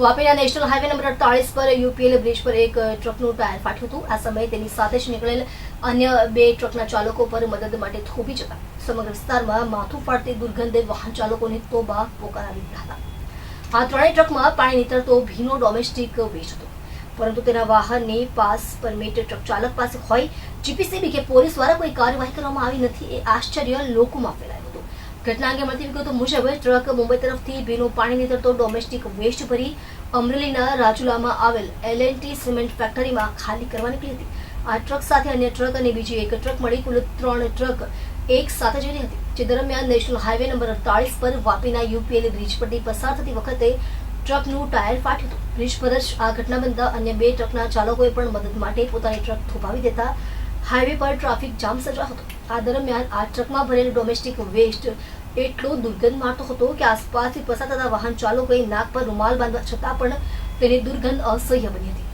વાપીના national highway number અડતાલીસ પર UPL bridge પર એક ટ્રકનું ટાયર ફાટ્યું હતું. આ સમયે તેની સાથે જ નીકળેલ અન્ય બે ટ્રકના ચાલકો પર મદદ માટે થોભી જતા સમગ્ર વિસ્તારમાં માથું ફાટતી દુર્ગંધે વાહન ચાલકોને તોબા પોકારાવી દીધા હતા. આ ત્રણેય ટ્રકમાં પાણી નીતરતો ભીનો ડોમેસ્ટિક વેસ્ટ હતો. પરંતુ તેના વાહનની પાસ પરમિટ ટ્રક ચાલક પાસે હોય, જીપીસીબી કે પોલીસ દ્વારા કોઈ કાર્યવાહી કરવામાં આવી નથી એ આશ્ચર્ય લોકોમાં ફેલાયું હતું. ઘટના અંગે મળતી વિગતો મુજબ ટ્રક મુંબઈ તરફથી ભીનું પાણી નીતરતો ડોમેસ્ટિક વેસ્ટ ભરી અમરેલીના રાજુલામાં આવેલ એલએનટી સિમેન્ટ ફેક્ટરીમાં ખાલી કરવા નીકળી હતી. આ ટ્રક સાથે અન્ય ટ્રક અને બીજી એક ટ્રક મળી કુલ ત્રણ ટ્રક એક સાથે જઈ હતી, જે દરમિયાન નેશનલ હાઈવે નંબર અડતાળીસ પર વાપીના યુપીએલ બ્રિજ પરથી પસાર થતી વખતે ટ્રકનું ટાયર ફાટ્યું હતું. બ્રિજ પર જ આ ઘટના બનતા અન્ય બે ટ્રકના ચાલકોએ પણ મદદ માટે પોતાની ટ્રક થોભાવી દેતા હાઈવે પર ટ્રાફિક જામ સર્જાયો હતો. આ દરમિયાન આ ટ્રકમાં ભરેલ ડોમેસ્ટિક વેસ્ટ એટલો દુર્ગંધ મારતો હતો કે આસપાસથી પસાર થતા વાહન ચાલકોએ નાક પર રૂમાલ બાંધવા છતાં પણ તેની દુર્ગંધ અસહ્ય બની હતી.